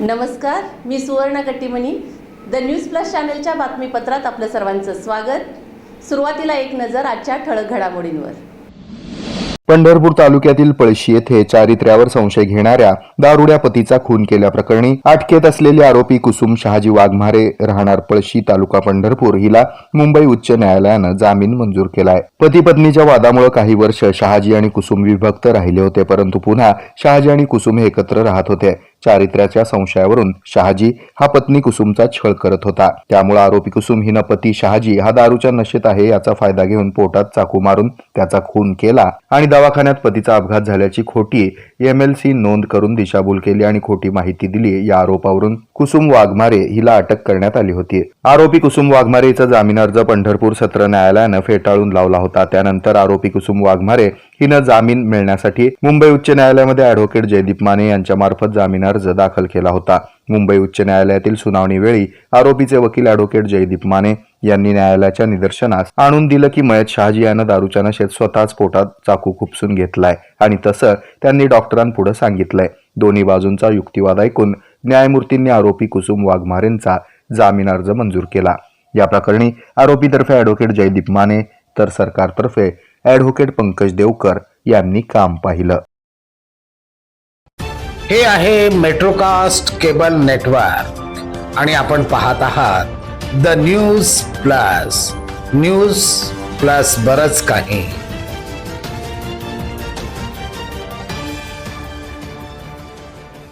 नमस्कार मी सुवर्ण Kattimani. The news plus चॅनलच्या बातमीपत्रात आपलं सर्वांचं स्वागत. सुरुवातीला एक नजर आजच्या ठळक घडामोडींवर. पंढरपूर तालुक्यातील पळशी येथे चारित्र्यावर संशय घेणाऱ्या दारुड्या पतीचा खून केल्याप्रकरणी अटकेत असलेली आरोपी कुसुम शहाजी वाघमारे राहणार पळशी तालुका पंढरपूर हिला मुंबई उच्च न्यायालयानं जामीन मंजूर केलाय. पती पत्नीच्या वादामुळे काही वर्ष शहाजी आणि कुसुम विभक्त राहिले होते परंतु पुन्हा शहाजी आणि कुसुम हे एकत्र राहत होते. चारित्र्याच्या संशयावरून शहाजी हा पत्नी कुसुमचा छळ करत होता. त्यामुळे आरोपी कुसुम हिनं पती शहाजी हा दारूच्या नशेत आहे याचा फायदा घेऊन पोटात चाकू मारून त्याचा खून केला आणि दवाखान्यात पतीचा अपघात झाल्याची खोटी एमएलसी नोंद करून दिशाभूल केली आणि खोटी माहिती दिली या आरोपावरून कुसुम वाघमारे हिला अटक करण्यात आली होती. आरोपी कुसुम वाघमारेचा जामीन अर्ज पंढरपूर सत्र न्यायालयानं फेटाळून लावला होता. त्यानंतर आरोपी कुसुम वाघमारे हिनं जामीन मिळण्यासाठी मुंबई उच्च न्यायालयामध्ये अॅडव्होकेट जयदीप माने यांच्यामार्फत जामीन अर्ज दाखल केला होता. मुंबई उच्च न्यायालयातील सुनावणीवेळी आरोपीचे वकील अॅडव्होकेट जयदीप माने यांनी न्यायालयाच्या निदर्शनास आणून दिलं की मयत शहाजी यानं दारूच्या नशेत स्वतःच पोटात चाकू खुपसून घेतलाय. आणि तसं त्यांनी डॉक्टरांपुढे सांगितलंय. दोन्ही बाजूंचा युक्तिवाद ऐकून न्यायमूर्तींनी आरोपी कुसुम वाघमारेंचा जामीन अर्ज मंजूर केला. या प्रकरणी आरोपीतर्फे अॅडव्होकेट जयदीप माने तर सरकारतर्फे ऍडव्होकेट पंकज देवकर यांनी काम पाहिलं. हे आहे मेट्रोकास्ट केबल नेटवर्क. आणि आपण पाहत आहात the news plus. News plus बरच काही.